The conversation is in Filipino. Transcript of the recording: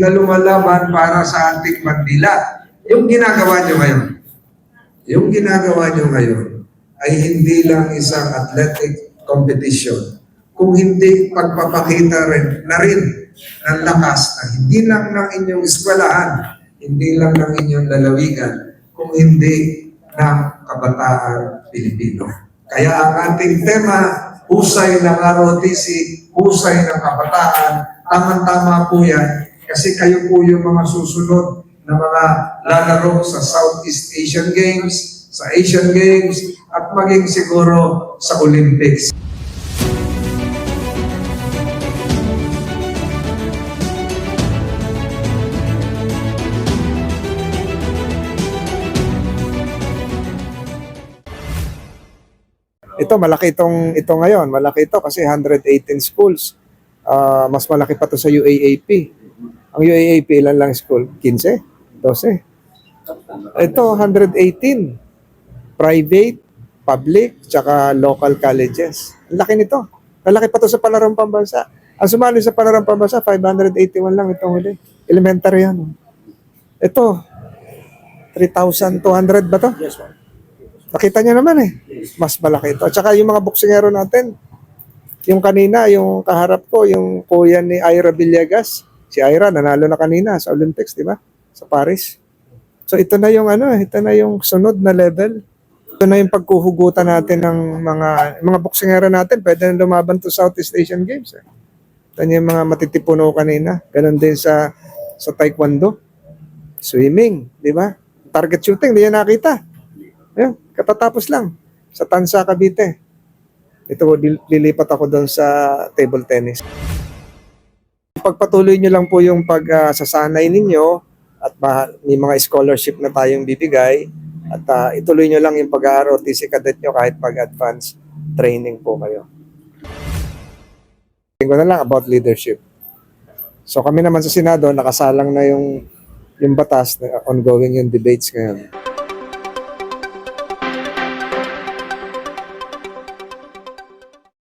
na lumalaban para sa ating Mandila. Yung ginagawa nyo ngayon, yung ginagawa nyo ngayon ay hindi lang isang athletic competition, kung hindi pagpapakita rin, na rin ng lakas na hindi lang ng inyong eskwelahan, hindi lang ng inyong lalawigan, kung hindi ng kabataan Pilipino. Kaya ang ating tema, husay ng ROTC, husay ng kabataan, tamang-tama po yan kasi kayo po yung mga susunod na mga lalaro sa Southeast Asian Games, sa Asian Games, at maging siguro sa Olympics. Ito, malaki itong ito ngayon. Malaki ito kasi 118 schools. Ah, mas malaki pa to sa UAAP. Ang UAAP, ilan lang school? 15? 12? Ito, 118. Private, public, tsaka local colleges. Ang laki nito. Malaki pa to sa palarong pambansa. Ang sumali sa palarong pambansa, 581 lang itong huli. Elementary yan. Ito, 3,200 ba to? Yes, ma'am. Nakita niyo naman eh. Mas malaki ito. At saka yung mga boksingero natin, yung kanina, yung kaharap ko, yung kuya ni Ira Villegas, si Ira, nanalo na kanina sa Olympics, di ba? Sa Paris. So ito na yung ano, ito na yung sunod na level. Ito na yung pagkuhugutan natin ng mga mga boksingero natin, pwede na lumaban to Southeast Asian Games. Eh. Ito yung mga matitipuno kanina. Ganon din sa sa taekwondo. Swimming, di ba? Target shooting, di nakita. Ayun, katatapos lang sa Tansa, Cavite. Ito, lil- lilipat ako doon sa table tennis. Pagpatuloy nyo lang po yung pagsasanay ninyo at ma- may mga scholarship na tayong bibigay at ah, ituloy nyo lang yung pag-ROTC cadet nyo kahit pag-advance training po kayo. Tingko na lang about leadership. So kami naman sa Senado, nakasalang na yung yung batas na ongoing yung debates ngayon.